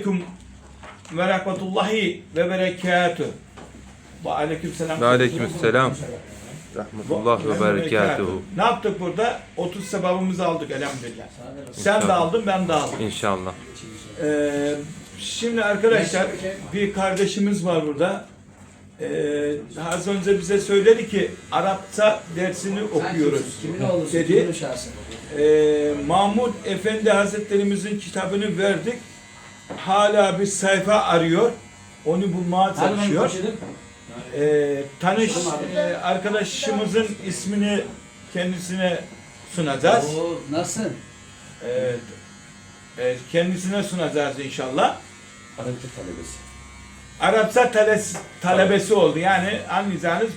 Aleyküm ve rahmetullahi ve berekatuh. Ve aleyküm selam. Ve aleykümselam. Rahmetullah ve berekatuhu. Ne yaptık burada? 30 sevabımızı aldık elhamdülillah. Sen de aldın, ben de aldım. İnşallah. Ee, şimdi arkadaşlar bir kardeşimiz var burada. Ee, az önce bize söyledi ki Arapça dersini okuyoruz. Dedi. Ee, Mahmud Efendi Hazretlerimizin kitabını verdik. Hala bir sayfa arıyor. Onu bulmaya çalışıyor. Ee, tanış e, arkadaşımızın ismini kendisine sunacağız. Oo, nasılsın? Evet. Evet, kendisine sunacağız inşallah. Arapça talebesi. Arapça tales, talebesi oldu. Yani anlayacağınız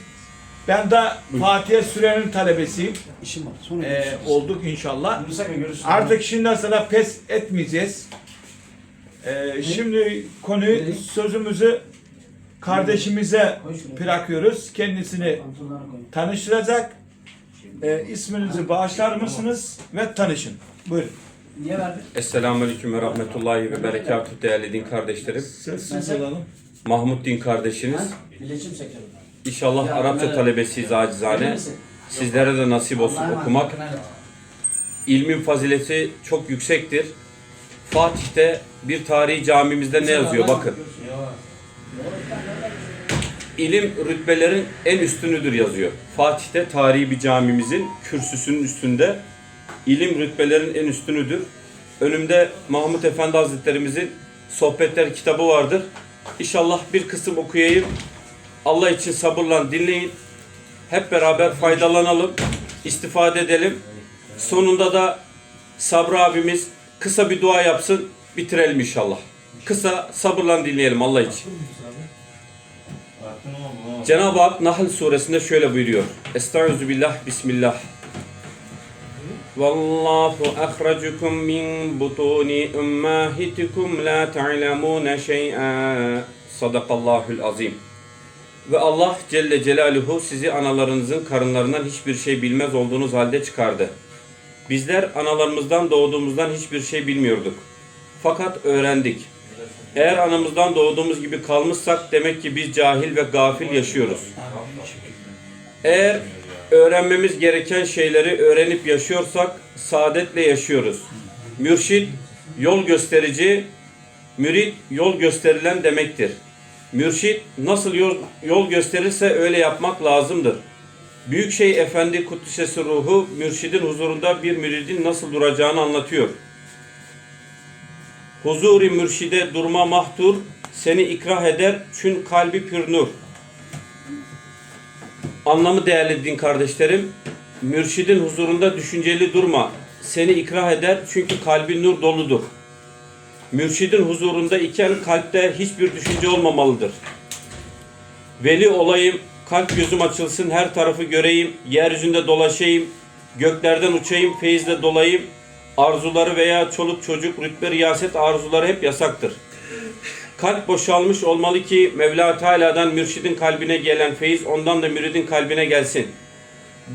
ben de Fatih'e Süren'in talebesiyim. İşim var. Sonra Ee, olduk inşallah. Artık şimdiden sonra pes etmeyeceğiz. Ee, şimdi konuyu, sözümüzü kardeşimize bırakıyoruz. Kendisini tanıştıracak. Ee, isminizi bağışlar mısınız ve tanışın. Buyurun. Esselamu Aleyküm ve Rahmetullahi ve Berekatuhu değerli din kardeşlerim. Sessiz olalım. Mahmut din kardeşiniz. İnşallah Arapça talebesiyiz acizane. Sizlere de nasip olsun okumak. İlmin fazileti çok yüksektir. Fatih'te bir tarihi camimizde ne yazıyor bakın. İlim rütbelerin en üstünüdür yazıyor. Fatih'te tarihi bir camimizin kürsüsünün üstünde ilim rütbelerin en üstünüdür. Önümde Mahmut Efendi Hazretlerimizin sohbetler kitabı vardır. İnşallah bir kısım okuyayım. Allah için sabırla dinleyin. Hep beraber faydalanalım, istifade edelim. Sonunda da Sabri abimiz kısa bir dua yapsın, bitirelim inşallah. Kısa sabırla dinleyelim Allah için. Cenab-ı Hak Nahl suresinde şöyle buyuruyor. Estaizu billah, bismillah. Vallahu ahracukum min butuni ummahitikum la ta'lemuna şey'a. Sadakallahul azim. Ve Allah Celle Celaluhu sizi analarınızın karınlarından hiçbir şey bilmez olduğunuz halde çıkardı. Bizler analarımızdan doğduğumuzdan hiçbir şey bilmiyorduk. Fakat öğrendik. Eğer anamızdan doğduğumuz gibi kalmışsak demek ki biz cahil ve gafil yaşıyoruz. Eğer öğrenmemiz gereken şeyleri öğrenip yaşıyorsak saadetle yaşıyoruz. Mürşid yol gösterici, mürit yol gösterilen demektir. Mürşid nasıl yol gösterirse öyle yapmak lazımdır. Büyükşehir Efendi Kuddisesi ruhu mürşidin huzurunda bir müridin nasıl duracağını anlatıyor. Huzuri mürşide durma mahtur, seni ikrah eder çün kalbi pür nur. Anlamı değerli din kardeşlerim, mürşidin huzurunda düşünceli durma, seni ikrah eder çünkü kalbi nur doludur. Mürşidin huzurunda iken kalpte hiçbir düşünce olmamalıdır. Veli olayım, kalp gözüm açılsın, her tarafı göreyim, yeryüzünde dolaşayım, göklerden uçayım, feyizle dolayım. Arzuları veya çoluk çocuk, rütbe, riyaset arzuları hep yasaktır. Kalp boşalmış olmalı ki Mevla Teala'dan mürşidin kalbine gelen feyiz ondan da müridin kalbine gelsin.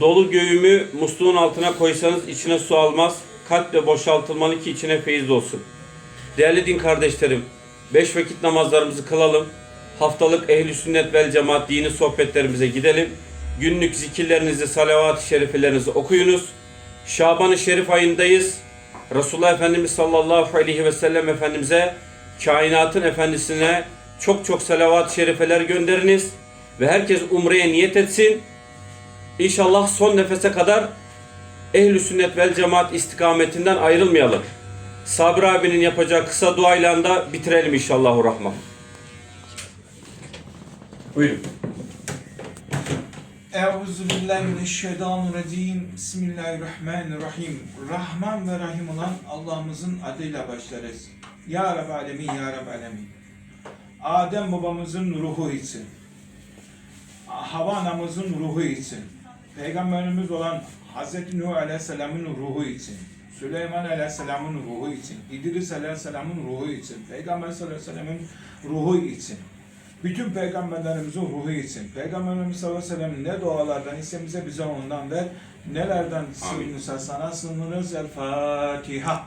Dolu göğümü musluğun altına koysanız içine su almaz. Kalp de boşaltılmalı ki içine feyiz olsun. Değerli din kardeşlerim, beş vakit namazlarımızı kılalım. Haftalık ehli sünnet vel cemaat dini sohbetlerimize gidelim. Günlük zikirlerinizi, salavat-ı şerifelerinizi okuyunuz. Şaban-ı Şerif ayındayız. Resulullah Efendimiz sallallahu aleyhi ve sellem Efendimiz'e, kainatın efendisine çok çok salavat-ı şerifeler gönderiniz. Ve herkes umreye niyet etsin. İnşallah son nefese kadar ehl sünnet vel cemaat istikametinden ayrılmayalım. Sabri abinin yapacağı kısa duayla da bitirelim inşallahurrahman. Buyurun. Euzubillahimineşşeytanirracim. Bismillahirrahmanirrahim. Rahman ve Rahim olan Allah'ımızın adıyla başlarız. Ya Rab Alemin, Ya Rab Alemin. Adem babamızın ruhu için. Hava anamızın ruhu için. Peygamberimiz olan Hz. Nuh Aleyhisselam'ın ruhu için. Süleyman Aleyhisselam'ın ruhu için. İdris Aleyhisselam'ın ruhu için. Peygamber sallallahu aleyhi ve sellem'in ruhu için. Bütün peygamberlerimizin ruhu için. Peygamberimiz sallallahu aleyhi ve sellem ne dualardan istemize bize ondan ver. Nelerden sığınırsa sana sığınırız. El Fatiha.